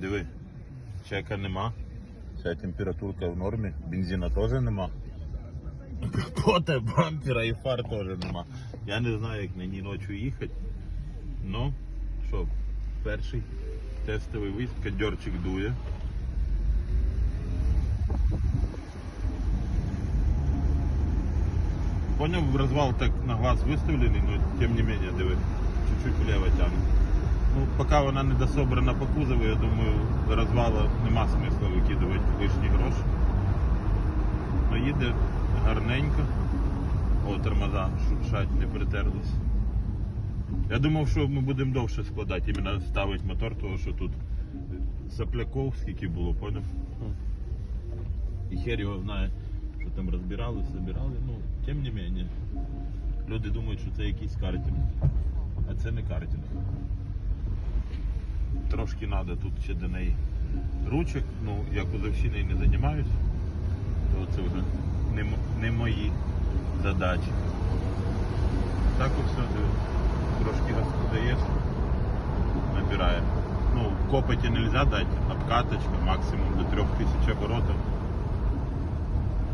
Диви, чека нема. Вся температурка в нормі, бензина теж нема. Капота, бампера і фар теж нема. Я не знаю, як ній ночі їхати. Ну, що, перший тестовий виїзд, кондьорчик дує. Понял, развал так на глаз выставленный, но тем не менее, диви, чуть-чуть влево тягне. Ну, поки вона не дособрана по кузову, я думаю, розвала нема смисла викидувати лишні гроші. Ну їде гарненько. О, тормоза шуршать, не притерлись. Я думав, що ми будемо довше складати, іменно ставити мотор, тому що тут сопляков скільки було, поняв? І хер його знає, що там розбирали, собирали. Ну, тим не менше. Люди думають, що це якийсь картинг. А це не картинг. Трошки треба тут ще до неї ручок. Ну, я кузовщиною не займаюся, то це вже не, не мої задачі. Так все, трошки раз набирає. Ну, копоті не можна дати, обкаточка максимум до 3000 оборотів.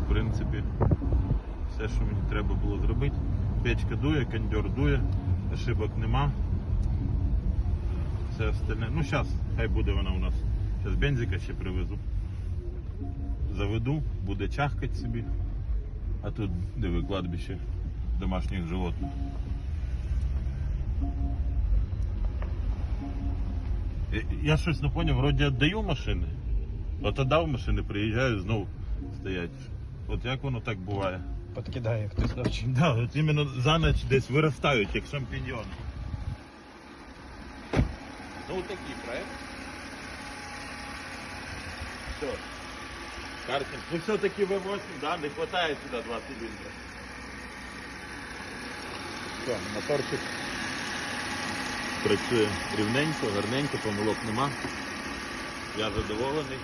В принципі, все, що мені треба було зробити. Печка дує, кондьор дує, ошибок нема. Все остальне. Ну зараз, хай буде вона у нас. Зараз бензика ще привезу. Заведу, буде чахкати собі. А тут диви кладбище домашніх животних. Я- щось не поняв, вроді віддаю машини. От отдав машини, приїжджаю, знову стоять. От як воно так буває? Подкидає хтось ночі. Да, от іменно за ніч десь виростають, як шампіньйони. Ну такий проект. Все. Картинг. Ну все-таки V8, да, не хватает сюда два цилиндра. Все, моторчик працює рівненько, гарненько, помилок нема. Я задоволений.